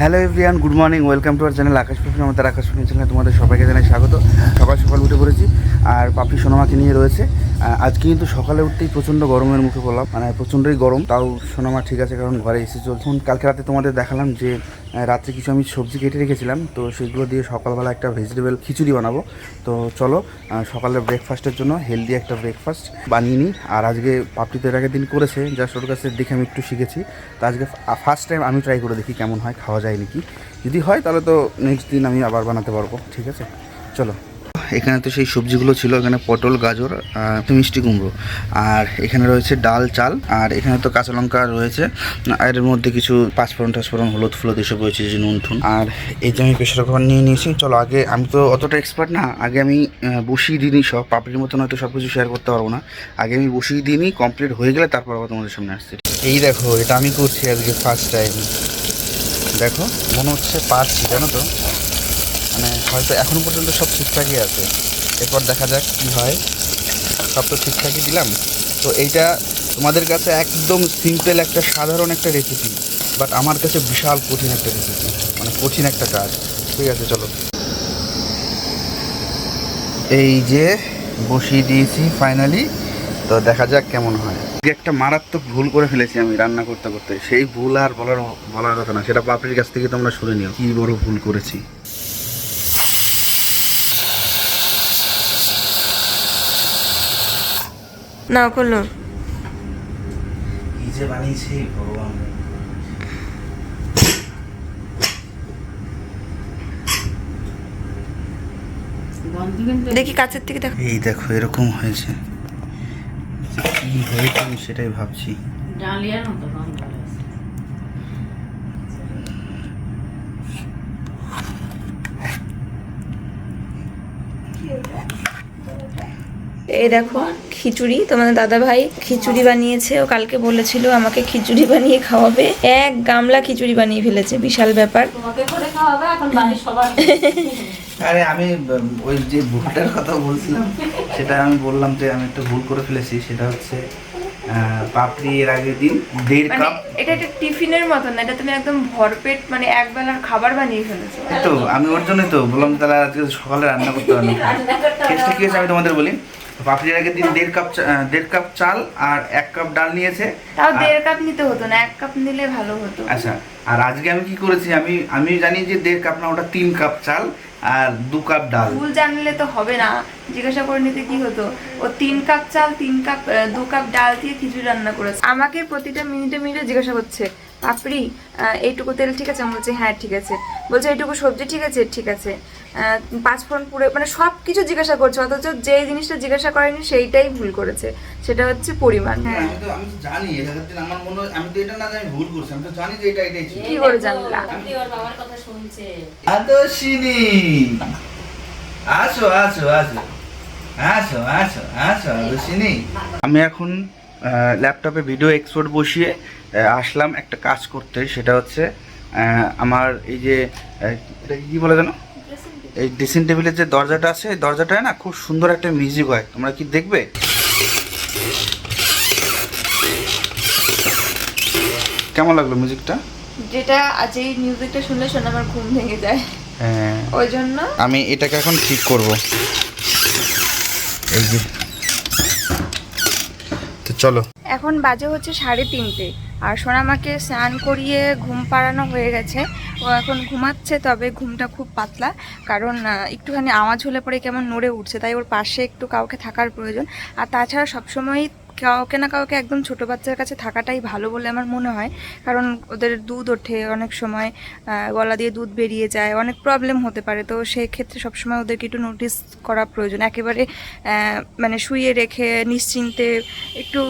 Hello everyone good morning welcome to our channel Akash Papri আমাদের আকাশ পাপড়ি চ্যানেলে তোমাদের সবাইকে জানাই স্বাগত। সকাল সকাল উঠে পড়েছি, আর পাপড়ি সোনামাকে নিয়ে রয়েছে। আজকে কিন্তু সকালে উঠতেই প্রচণ্ড গরমের মুখে পড়লাম মানে প্রচণ্ডই গরম, তাও সোনামা ঠিক আছে কারণ ঘরে এসে চলছে। কালকে রাতে তোমাদের দেখালাম যে রাত্রে কিছু আমি সবজি কেটে রেখেছিলাম, তো সেগুলো দিয়ে সকালবেলা একটা ভেজিটেবল খিচুড়ি বানাবো। তো চলো সকালের ব্রেকফাস্টের জন্য হেলদি একটা ব্রেকফাস্ট বানিয়ে নিই। আর আজকে পাপড়ি তো এর আগের দিন করেছে জাস্ট ওর কাছে দেখে আমি একটু শিখেছি। তো আজকে ফার্স্ট টাইম আমি ট্রাই করে দেখি কেমন হয়, খাওয়া যায় নাকি। যদি হয় তাহলে তো নেক্সট দিন আমি আবার বানাতে পারব, ঠিক আছে? চলো। এখানে তো সেই সবজিগুলো ছিল, এখানে পটল, গাজর মিষ্টি কুমড়ো। আর এখানে রয়েছে ডাল, চাল, আর এখানে তো কাঁচা লঙ্কা রয়েছে। আর এর মধ্যে কিছু পাঁচফোড়ন, টাচফোড়ন, হলুদ ফলুদ এসব রয়েছে যে নুন, ঠুন। আর এই যে আমি প্রেশার কুকার নিয়ে নিয়েছি, চলো আগে আমি তো অতটা এক্সপার্ট না, আগে আমি বসিয়ে দিই সব, পাপড়ির মতন হয়তো সব কিছু শেয়ার করতে পারব না। আগে আমি বসিয়ে দিই কমপ্লিট হয়ে গেলে তারপর আবার তোমাদের সামনে আসছি। এই দেখো, এটা আমি করছি আজকে ফার্স্ট টাইম দেখো, মনে হচ্ছে পারছি, জানো তো? হয়তো এখনও পর্যন্ত সব ঠিকঠাকই আছে। এরপর দেখা যাক কি হয়। সব তো ঠিকঠাকই দিলাম। তো এইটা তোমাদের কাছে একদম সিম্পল একটা, সাধারণ একটা রেসিপি বাট আমার কাছে বিশাল কঠিন একটা রেসিপি মানে কঠিন একটা কাজ। ঠিক আছে, চলো। এই যে বসিয়ে দিয়েছি ফাইনালি তো দেখা যাক কেমন হয়। একটা মারাত্মক ভুল করে ফেলেছি আমি রান্না করতে করতে। সেই ভুল আর বলার বলার কথা না। সেটা বাপের কাছ থেকে তোমরা শুনে নিও। কি বড় ভুল করেছি। না করল। কি যে বানিয়েছি ভগবান। দেখি কাছের থেকে দেখো। এই দেখো এরকম হয়েছে। কি হয়েছে আমি সেটাই ভাবছি। ডালিয়ার মতো গন্ধ হয়েছে। এই দেখো খিচুড়ি। তোমাদের দাদা ভাই খিচুড়ি বানিয়েছে। ও কালকে বলেছিল আমাকে খিচুড়ি বানিয়ে খাওয়াবে। এক গামলা খিচুড়ি বানিয়ে ফেলেছে বিশাল ব্যাপার। তোমাকে করে খাওয়াবে এখন বাড়ির সবার। আরে আমি ওই যে ভুলটার কথা বলছিলাম সেটা আমি বললাম যে আমি একটা ভুল করে ফেলেছি। সেটা হচ্ছে পাপড়ি এর আগের দিন দেড় মানে কাপ। এটা একটা টিফিনের মতন না এটা তুমি একদম ভরপেট মানে এক বেলার খাবার বানিয়ে ফেলেছো। তো আমি ওর জন্যই তো বললাম তাহলে আজকে সকালে রান্না করতে পারব কেসটা কি হয়েছে আমি তোমাদের বলি? পাপড়ির আগের দিন দেড় কাপ দেড় কাপ চাল আর এক কাপ ডাল নিয়েছে। তাও দেড় কাপ নিতে হতো না এক কাপ নিলে ভালো হতো। আচ্ছা আর আজকে আমি কি করেছি আমি আমি জানি যে দেড় কাপ না ওটা তিন কাপ চাল আর দু কাপ ডাল। ভুল জানলে তো হবে না। জিজ্ঞাসা করে নিতে কি হতো ও তিন কাপ চাল তিন কাপ দু কাপ ডাল দিয়ে খিচুড়ি রান্না করেছে আমাকে প্রতিটা মিনিটে মিনিটে জিজ্ঞাসা করছে পাপড়ি এইটুকু তেল ঠিক আছে আমি বলছি হ্যাঁ ঠিক আছে বলছে এইটুকু সবজি ঠিক আছে ঠিক আছে পাঁচফোড়ন পুরে মানে সব কিছু জিজ্ঞাসা করছে অথচ যে জিনিসটা জিজ্ঞাসা করেনি সেইটাই ভুল করেছে সেটা হচ্ছে পরিমাণ হ্যাঁ আমি তো জানি আমার মনে হয় আমি তো এটা না আমি ভুল করছি আমি তো জানি যে এটা এটাই ছিল কি করে জানলা? আপনি ওর বাবার কথা শুনছে আদর্শিনী আসো আসো আসো আসো আসো আসো আদর্শিনী আমি এখন ল্যাপটপে ভিডিও এক্সপোর্ট বসিয়ে আসলাম একটা কাজ করতে সেটা হচ্ছে আমার এই যে এটা কি বলে জানো এই ড্রেসিং টেবিলের যে দরজাটা আছে এই দরজাটায় না খুব সুন্দর একটা মিউজিক হয়। তোমরা কি দেখবে? কেমন লাগল মিউজিকটা? যেটা আজ এই মিউজিকটা শুনলে শোনা আমার ঘুম ভেঙে যায়। হ্যাঁ। ওই জন্য আমি এটাকে এখন ঠিক করব। এই যে তো চলো। এখন বাজে হচ্ছে সাড়ে তিনটে আর সোনামাকে স্নান করিয়ে ঘুম পাড়ানো হয়ে গেছে। ও এখন ঘুমাচ্ছে, তবে ঘুমটা খুব পাতলা। কারণ একটুখানি আওয়াজ হলে পরে কেমন নড়ে উঠছে, তাই ওর পাশে একটু কাউকে থাকার প্রয়োজন। আর তাছাড়া সবসময়ই কাউকে না কাউকে একদম ছোট বাচ্চার কাছে থাকাটাই ভালো বলে আমার মনে হয়। কারণ ওদের দুধ ওঠে অনেক সময় গলা দিয়ে দুধ বেরিয়ে যায়, অনেক প্রবলেম হতে পারে। তো সেই ক্ষেত্রে সবসময় ওদেরকে একটু নোটিস করা প্রয়োজন। একেবারে মানে শুয়ে রেখে নিশ্চিন্তে একটু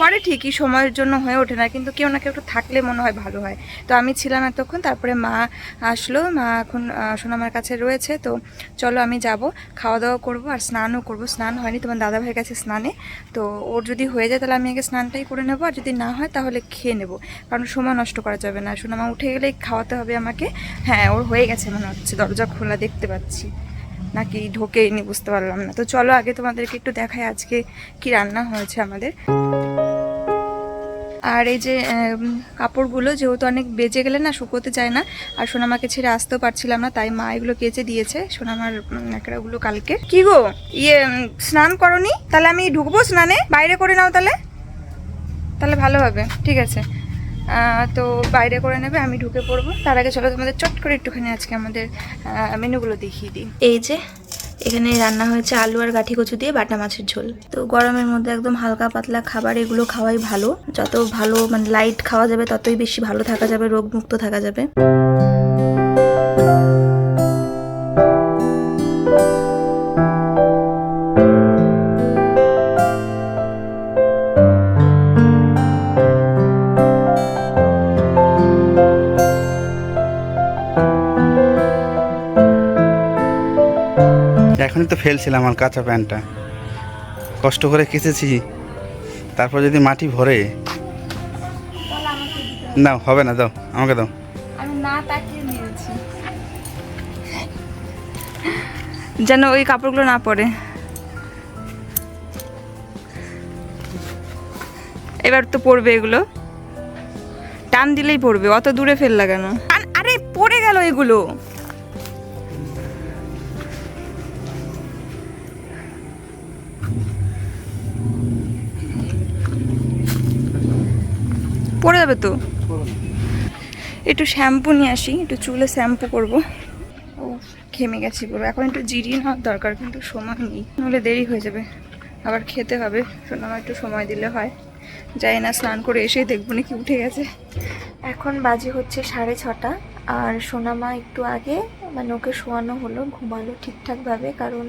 করে ঠিকই সময়ের জন্য হয়ে ওঠে না, কিন্তু কেউ না কেউ একটু থাকলে মনে হয় ভালো হয়। তো আমি ছিলাম এতক্ষণ, তারপরে মা আসলো। মা এখন সোনামার কাছে রয়েছে। তো চলো আমি যাব, খাওয়া দাওয়া করব আর স্নানও করব। স্নান হয়নি, তোমার দাদা ভাইয়ের কাছে স্নানে। তো ওর যদি হয়ে যায় তাহলে আমি আগে স্নানটাই করে নেব, আর যদি না হয় তাহলে খেয়ে নেব। কারণ সময় নষ্ট করা যাবে না। সোনামা উঠে গেলেই খাওয়াতে হবে আমাকে। হ্যাঁ ওর হয়ে গেছে মনে হচ্ছে, দরজা খোলা দেখতে পাচ্ছি। নাকি ঢোকেইনি, বুঝতে পারলাম না। তো চলো আগে তোমাদেরকে একটু দেখাই আজকে কি রান্না হয়েছে আমাদের। আর এই যে কাপড়গুলো যেহেতু অনেক বেজে গেলে না শুকোতে চায় না, আর সোনামাকে ছেড়ে আসতেও পারছিলাম না, তাই মা এগুলো কেচে দিয়েছে সোনামার ন্যাকড়াগুলো কালকে। কি গো? ইয়ে স্নান করনি? তাহলে আমি ঢুকবো স্নানে? বাইরে করে নাও তাহলে। তাহলে ভালো হবে, ঠিক আছে। তো বাইরে করে নেবে, আমি ঢুকে পড়ব। তার আগে চলো তোমাদের চট করে একটুখানি আজকে আমাদের মেনুগুলো দেখিয়ে দিই। এই যে এখানে রান্না হয়েছে আলু আর গাঠি কচু দিয়ে বাটা মাছের ঝোল। তো গরমের মধ্যে একদম হালকা পাতলা খাবার এগুলো খাওয়াই ভালো। যত ভালো মানে লাইট খাওয়া যাবে, ততই বেশি ভালো থাকা যাবে রোগ মুক্ত থাকা যাবে। এখনই তো ফেলছিলাম আমার কাঁচা প্যান্টটা। কষ্ট করে কেচেছি। তারপর যদি মাটি ভরে না হবে না, দাও, আমাকে দাও। যেন ওই কাপড়গুলো না পরে। এবার তো পড়বে এগুলো। টান দিলেই পড়বে অত দূরে ফেল লাগানো আরে, পড়ে গেল এগুলো। পড়ে যাবে তো? একটু শ্যাম্পু নিয়ে আসি, একটু চুলে শ্যাম্পু করব। ও, ঘেমে গেছি পুরো। এখন একটু জিরিয়ে নেওয়ার দরকার, কিন্তু সময় নেই। নাহলে দেরি হয়ে যাবে। আবার খেতে হবে আমার একটু সময় দিলে হয়। যাই না, স্নান করে এসেই দেখব নাকি উঠে গেছে। এখন বাজে হচ্ছে সাড়ে ছটা। আর সোনামা একটু আগে মানে ওকে শোয়ানো হলো, ঘুমালো ঠিকঠাকভাবে, কারণ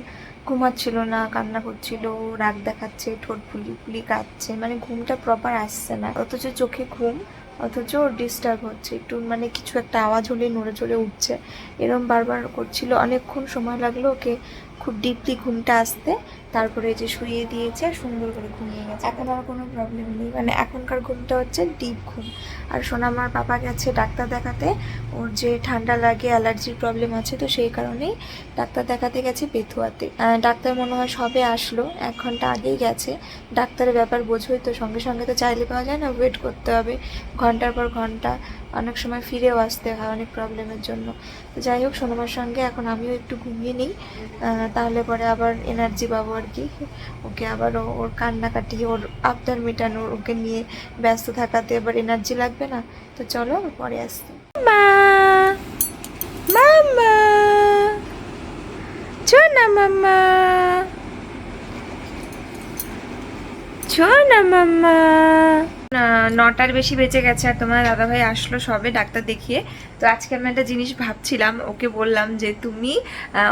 ঘুমাচ্ছিল না, কান্না করছিল, রাগ দেখাচ্ছে, ঠোঁট ফুলি ফুলি কাঁদছে মানে ঘুমটা প্রপার আসছে না। অথচ চোখে ঘুম, অথচ ওর ডিস্টার্ব হচ্ছে, একটু মানে কিছু একটা আওয়াজ হলে নড়ে চড়ে উঠছে। এরম বারবার করছিল। অনেকক্ষণ সময় লাগল ওকে খুব ডিপলি ঘুমটা আসতে। তারপরে যে শুয়ে দিয়েছে সুন্দর করে ঘুমিয়ে গেছে। এখন আর কোনো প্রবলেম নেই। মানে এখনকার ঘুমটা হচ্ছে ডিপ ঘুম। আর সোনামার পাপা গেছে ডাক্তার দেখাতে। ওর যে ঠান্ডা লাগে অ্যালার্জির প্রবলেম আছে, তো সেই কারণেই ডাক্তার দেখাতে গেছে পেথুয়াতে ডাক্তার মনে হয় সবে আসলো, এক ঘণ্টা আগেই গেছে। ডাক্তারের ব্যাপার বোঝোই তো, সঙ্গে সঙ্গে তো চাইলে পাওয়া যায় না ওয়েট করতে হবে। ঘণ্টার পর ঘণ্টা অনেক সময় ফিরেও আসতে হয় অনেক প্রবলেমের জন্য। তো যাই হোক, সোনামার সঙ্গে এখন আমিও একটু ঘুমিয়ে নিই। তাহলে পরে আবার এনার্জি পাবো আর কি। ওকে আবার ওর কান্নাকাটি, ওর আবদার মেটানো, ওকে নিয়ে ব্যস্ত থাকাতে এবার এনার্জি লাগবে না। তো চলো পরে আসছি। মা! মামা! ছোনা মামা! মামা! নটার বেশি বেঁচে গেছে আর তোমার দাদাভাই আসলো সবে ডাক্তার দেখিয়ে। তো আজকে আমি একটা জিনিস ভাবছিলাম, ওকে বললাম যে তুমি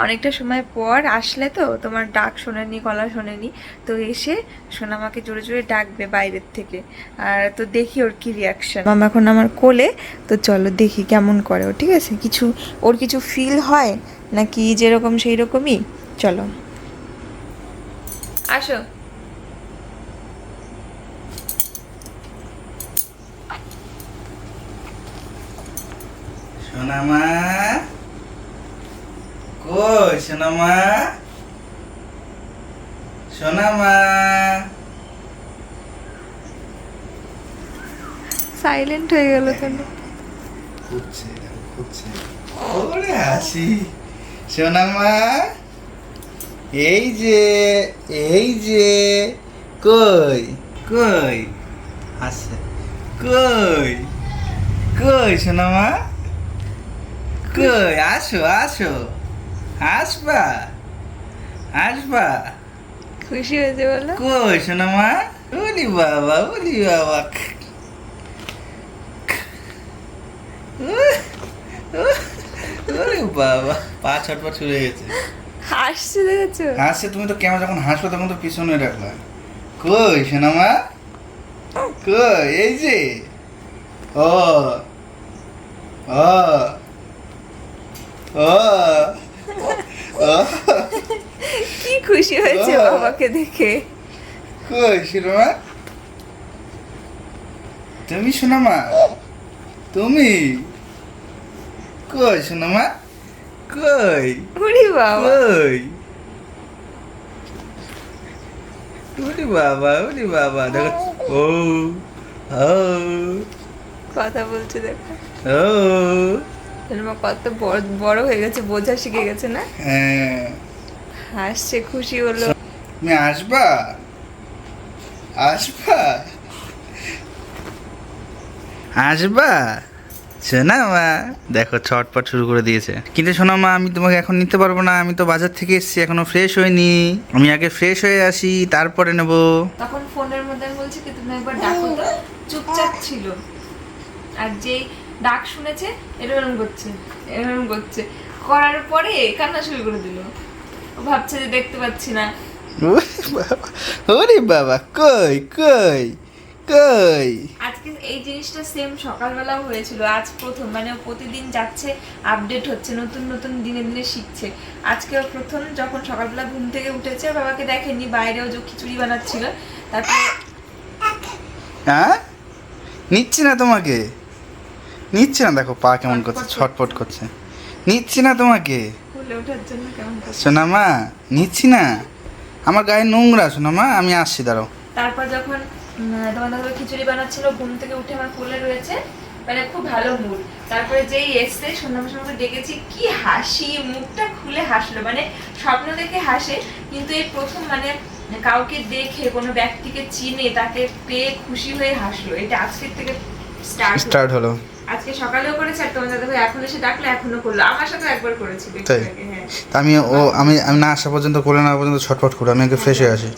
অনেকটা সময় পর আসলে তো তোমার ডাক শোনেনি, গলা শোনেনি, তো এসে সোনামাকে জোরে জোরে ডাকবে বাইরের থেকে। আর তো দেখি ওর কি রিয়াকশন মামা এখন আমার কোলে, তো চলো দেখি কেমন করে ও, ঠিক আছে? কিছু, ওর কিছু ফিল হয় নাকি যেরকম সেই রকমই চলো। আসো। সোনামা? কই সোনামা? সোনামা? সাইলেন্ট হয়ে গেল কেন? খুঁজছে খুঁজছে। ওরে হাসি। সোনামা? এই যে এই যে। কই কই? হাসে কই কই সোনামা? কই আসো আসো আসবা আসবা খুশি হয়েছে বলো কই সোনামা ওলি বাবা ওলি বাবা ওরে বাবা পা ছটপট ছুড়ে গেছে। হাসছে দেখেছ হাসছে তুমি তো কেমন যখন হাসবে তখন তো পিছনে রাখলা কই সোনামা কই এই যে? ও ও। কি খুশি হয়েছে। বাবাকে দেখে? কই সোনামা তুমি সোনামা? তুমি? কই সোনামা? কই? উড়ি বাবা। কই? ওরে বাবা ওরে বাবা দেখো। ও ও ও। কথা বলছে দেখো। ও। সোনামা কত বড় বড় হয়ে গেছে বোঝা শিখে গেছে না? হ্যাঁ। হাসছে খুশি হলো। তুমি আসবা? আসবা? আসবা? শোনা মা দেখো ছটপট শুরু করে দিয়েছে। কিন্তু শোনা মা আমি তোমাকে এখন নিতে পারব না আমি তো বাজার থেকে এসেছি এখনও ফ্রেশ হইনি। আমি আগে ফ্রেশ হয়ে আসি তারপরে নেব। তখন ফোনের মধ্যে বলছি কি তুমি একবার ডাকো তো। চুপচাপ ছিল। আর যেই ডাক শুনেছে এরকম করছে এরকম করছে। করার পরে কান্না শুরু করে দিল। ভাবছে যে দেখতে পাচ্ছি না। ওরে বাবা কই কই কই? আজকে এই জিনিসটা সেম সকালবেলাও হয়েছিল। আজ প্রথম মানে ও প্রতিদিন যাচ্ছে আপডেট হচ্ছে নতুন নতুন দিনে দিনে শিখছে। আজকে প্রথম যখন সকালবেলা ঘুম থেকে উঠেছে বাবাকে দেখেনি বাইরেও যে খিচুড়ি বানাচ্ছিল তারপরে হ্যাঁ? নিচ্ছি না তোমাকে? নিচ্ছে না দেখো পা কেমন করছে ছটফট ছটপট করছে। নিচ্ছি না তোমাকে। সোনামা নিচ্ছি না। আমার গায়ে নোংরা সোনামা আমি আসছি দাঁড়াও। তারপর যখন দাদা খিচুড়ি বানাচ্ছিল ঘুম থেকে উঠে আমার কোলে রয়েছে মানে খুব ভালো মুড তারপরে যেই এসছে সন্ধ্যার সময় ডেকেছি কি হাসি মুখটা খুলে হাসলো মানে স্বপ্ন দেখে হাসে কিন্তু এই প্রথম মানে কাউকে দেখে কোনো ব্যক্তিকে চিনে তাকে পেয়ে খুশি হয়ে হাসলো। এটা আজকের থেকে স্টার্ট স্টার্ট হলো। আজকে সকালেও করেছে আর তোমার দাদা এখন এসে ডাকলে এখনও করল। আমার সাথে একবার করেছিল তাই? হ্যাঁ। তা আমি ও আমি আমি না আসা পর্যন্ত করে না পর্যন্ত ছটফট করে আমি আগে ফ্রেশ হয়ে। আসি।